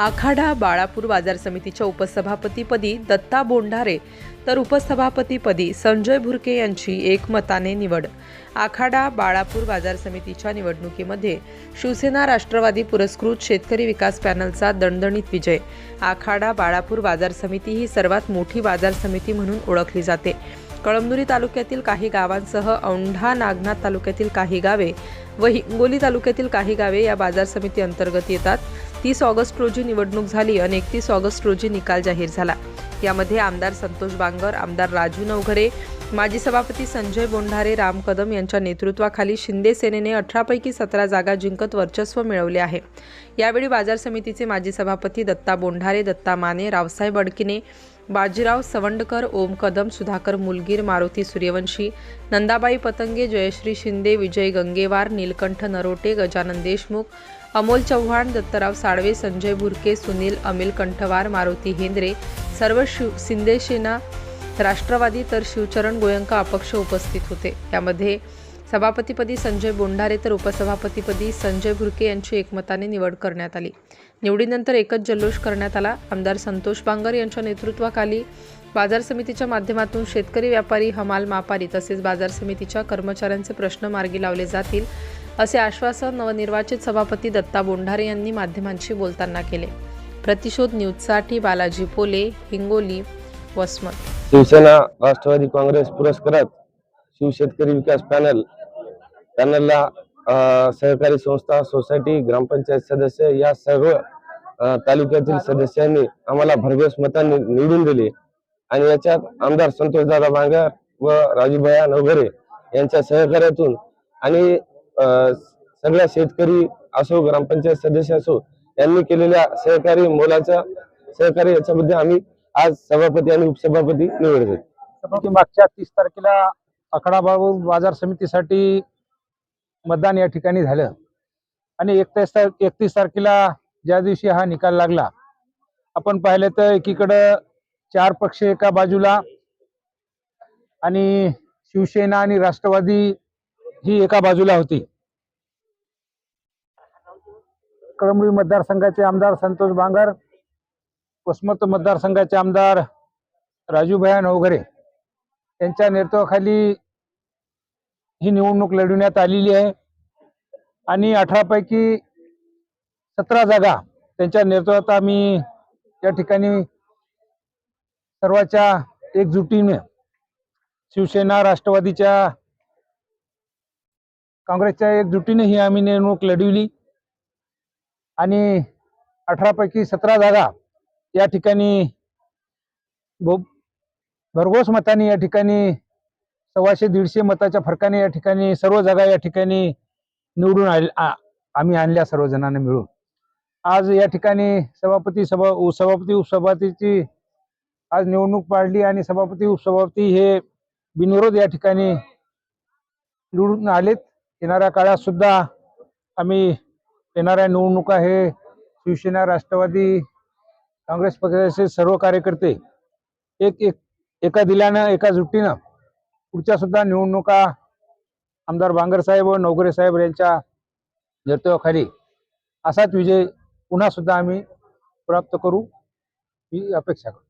आखाडा बाळापूर बाजार समितीच्या उपसभापतीपदी दत्ता बोंढारे तर उपसभापतीपदी संजय भुरके यांची एकमताने निवड. आखाडा बाळापूर बाजार समितीच्या निवडणुकीमध्ये शिवसेना राष्ट्रवादी पुरस्कृत शेतकरी विकास पॅनलचा दणदणीत विजय. आखाडा बाळापूर बाजार समिती ही सर्वात मोठी बाजार समिती म्हणून ओळखली जाते. कळमनुरी तालुक्यातील काही गावांसह औंढा नागनाथ तालुक्यातील काही गावे व हिंगोली तालुक्यातील काही गावे या बाजार समिती अंतर्गत येतात. तीस ऑगस्ट रोजी निवडणूक झाली आणि एकतीस ऑगस्ट रोजी निकाल जाहीर झाला. यामध्ये आमदार संतोष बांगर आमदार राजू नवघरे माजी सभापती संजय बोंढारे राम कदम यांच्या नेतृत्वाखाली शिंदे सेनेने अठरापैकी सतरा जागा जिंकत वर्चस्व मिळवले आहे. यावेळी बाजार समितीचे माजी सभापती दत्ता बोंढारे दत्ता माने रावसाहेब अडकिने बाजीराव सवंडकर ओम कदम सुधाकर मुलगीर मारुती सूर्यवंशी नंदाबाई पतंगे जयश्री शिंदे विजय गंगेवार नीलकंठ नरोटे गजानन देशमुख अमोल चव्हाण दत्तराव साळवे संजय बुरके सुनील अमिल कंठवार मारुती हेंद्रे सर्व शिव शिंदेसेना राष्ट्रवादी तर शिवचरण गोयंका अपक्ष उपस्थित होते. यामध्ये सभापतीपदी संजय बोंढारे तर उपसभापतीपदी संजय भुरके यांची एकमताने निवड करण्यात आली. निवडीनंतर एकच जल्लोष करण्यात आला. आमदार संतोष बांगर यांच्या नेतृत्वाखाली बाजार समितीच्या माध्यमातून शेतकरी व्यापारी हमाल मापारी तसेच बाजार समितीच्या कर्मचाऱ्यांचे प्रश्न मार्गी लावले जातील असे आश्वासन नवनिर्वाचित सभापती दत्ता बोंढारे यांनी माध्यमांशी बोलताना केले. प्रतिशोध न्यूजसाठी बालाजी पोले हिंगोली वसमत. शिवसेना राष्ट्रवादी काँग्रेस पुरस्कारात शिवशेतकरी विकास पॅनल त्यांना सहकारी संस्था सोसायटी ग्रामपंचायत सदस्य या सर्व तालुक्यातील सदस्यांनी आम्हाला भरघोस मतांनी निवडून दिले. आणि याच्यात आमदार संतोषदादा बांगर व राजूभया नवघरे यांच्या सहकार्यातून आणि सगळ्या शेतकरी असो ग्रामपंचायत सदस्य असो यांनी केलेल्या सहकारी मोलाच्या सहकारी याच्यामध्ये आम्ही आज सभापती आणि उपसभापती निवडले. मागच्या तीस तारखेला आखाडा बाजार समितीसाठी मतदान या ठिकाणी झालं. आणि एकतीस तार एकतीस तारखेला ज्या दिवशी हा निकाल लागला आपण पाहिलं तर एकीकडं चार पक्ष एका बाजूला आणि शिवसेना आणि राष्ट्रवादी ही एका बाजूला होती. कळमनुरी मतदारसंघाचे आमदार संतोष बांगर वसमत मतदारसंघाचे आमदार राजूभया नवघरे यांच्या नेतृत्वाखाली ही निवडणूक लढवण्यात आलेली आहे. आणि अठरापैकी सतरा जागा त्यांच्या नेतृत्वात आम्ही या ठिकाणी सर्वाच्या एकजुटीने शिवसेना राष्ट्रवादीच्या काँग्रेसच्या एकजुटीने ही आम्ही निवडणूक लढविली. आणि अठरापैकी सतरा जागा या ठिकाणी भरघोस मताने या ठिकाणी सव्वाशे दीडशे मताच्या फरकाने या ठिकाणी सर्व जागा या ठिकाणी निवडून आ- आम्ही आणल्या सर्वजणांना मिळून. आज या ठिकाणी सभापती सभा उ- सभापती उपसभापतीची आज निवडणूक पाडली आणि सभापती उपसभापती हे बिनविरोध या ठिकाणी निवडून आलेत. येणाऱ्या काळात सुद्धा आम्ही येणाऱ्या निवडणुका हे शिवसेना राष्ट्रवादी काँग्रेस पक्षाचे सर्व कार्यकर्ते एक एक एका दिल्यानं एका जुटीनं पुढच्या सुद्धा निवडणुका आमदार बांगरसाहेब व नवगरे साहेब यांच्या नेतृत्वाखाली असाच विजय पुन्हा सुद्धा आम्ही प्राप्त करू ही अपेक्षा करतो.